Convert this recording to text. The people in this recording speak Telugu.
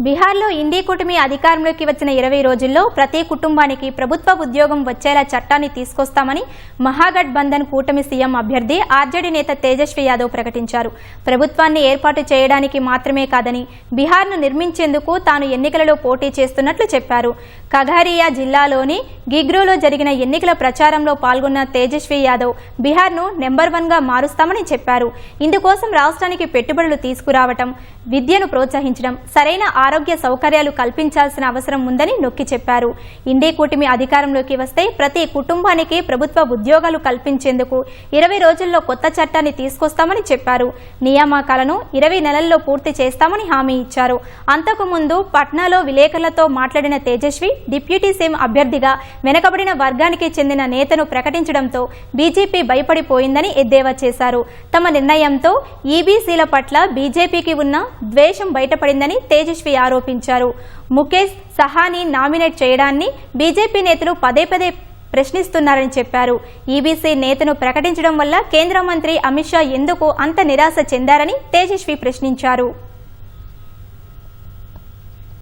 బీహార్లో ఇండీ కూటమి అధికారంలోకి వచ్చిన ఇరవై రోజుల్లో ప్రతి కుటుంబానికి ప్రభుత్వ ఉద్యోగం వచ్చేలా చట్టాన్ని తీసుకొస్తామని మహాగఠబంధన్ కూటమి సీఎం అభ్యర్థి ఆర్జేడీ నేత తేజస్వి యాదవ్ ప్రకటించారు. ప్రభుత్వాన్ని ఏర్పాటు చేయడానికి మాత్రమే కాదని బీహార్ను నిర్మించేందుకు తాను ఎన్నికలలో పోటీ చేస్తున్నట్లు చెప్పారు. కఘారియా జిల్లాలోని గిగ్రోలో జరిగిన ఎన్నికల ప్రచారంలో పాల్గొన్న తేజస్వి యాదవ్ బీహార్ను నెంబర్ వన్గా మారుస్తామని చెప్పారు. ఇందుకోసం రాష్ట్రానికి పెట్టుబడులు తీసుకురావటం విద్యను ప్రోత్సహించడం సరైన ఆరోగ్య సౌకర్యాలు కల్పించాల్సిన అవసరం ఉందని నొక్కి చెప్పారు. ఇండే కూటమి అధికారంలోకి వస్తే ప్రతి కుటుంబానికి ప్రభుత్వ ఉద్యోగాలు కల్పించేందుకు ఇరవై రోజుల్లో కొత్త చట్టాన్ని తీసుకొస్తామని చెప్పారు. నియామకాలను ఇరవై నెలల్లో పూర్తి చేస్తామని హామీ ఇచ్చారు. అంతకుముందు పట్నాలో విలేకరులతో మాట్లాడిన తేజస్వి డిప్యూటీ సీఎం అభ్యర్థిగా వెనకబడిన వర్గానికి చెందిన నేతను ప్రకటించడంతో బీజేపీ భయపడిపోయిందని ఎద్దేవా చేశారు. తమ నిర్ణయంతో ఈబీసీల పట్ల బీజేపీకి ఉన్న ద్వేషం బయటపడిందని తేజస్వి ఆరోపించారు. ముఖేష్ సహాని నామినేట్ చేయడాన్ని బీజేపీ నేతలు పదే పదే ప్రశ్నిస్తున్నారని చెప్పారు. ఈబీసీ నేతను ప్రకటించడం వల్ల కేంద్ర మంత్రి అమిత్ షా ఎందుకు అంత నిరాశ చెందారని తేజస్వి ప్రశ్నించారు.